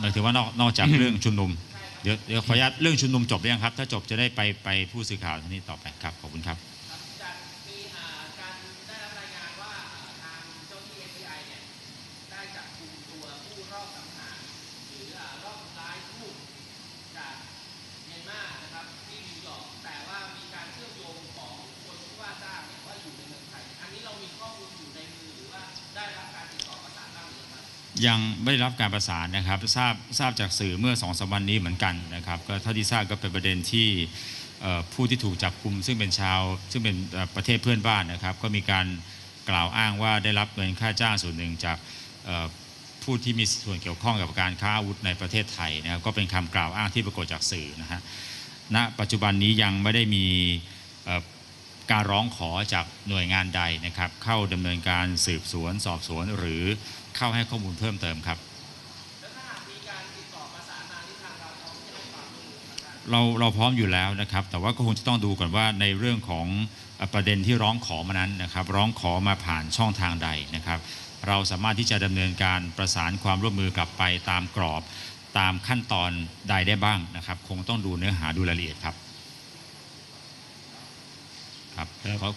หมายถึงว่านอกนอกจากเรื่องชุมนุมเดี๋ยวเดี๋ยวขออนุญาตเรื่องชุมนุมจบหรือยังครับ ถ้าจบจะได้ไปไปผู้สื่อข่าวท่านนี้ต่อไปครับขอบคุณครับจากมีอ่าการได้รับรายงานว่าอ่าทางเจ้าหน้าที่ FBI เนี่ยได้จับกลุ่มตัวผู้รอบสังหาร ยังไม่ได้รับการประสานนะครับทราบทราบจากสื่อเมื่อสองสวันนี้เหมือนกันนะครับก็เท่าที่ทราบก็เป็นประเด็นที่ผู้ที่ถูกจับกุมซึ่งเป็นชาว ซึ่งเป็นประเทศเพื่อนบ้านนะครับ ก็มีการกล่าวอ้างว่าได้รับเงินค่าจ้างส่วนหนึ่งจากผู้ที่มีส่วนเกี่ยวข้องกับการค้าอาวุธในประเทศไทยนะครับก็เป็นคำกล่าวอ้างที่ปรากฏจากสื่อนะฮะณปัจจุบันนี้ยังไม่ได้มี การร้องขอจากหน่วยงานใดนะครับ เข้าดำเนินการสืบสวนสอบสวน หรือเข้าให้ข้อมูลเพิ่มเติมครับเราเราพร้อมอยู่แล้วนะครับ แต่ว่าก็คงจะต้องดูก่อนว่าในเรื่องของประเด็นที่ร้องขอมานั้นนะครับ ร้องขอมาผ่านช่องทางใดนะครับ เราสามารถที่จะดำเนินการประสานความร่วมมือกลับไปตามกรอบตามขั้นตอนใดได้บ้างนะครับ คงต้องดูเนื้อหาดูรายละเอียดครับ ครับขอขอ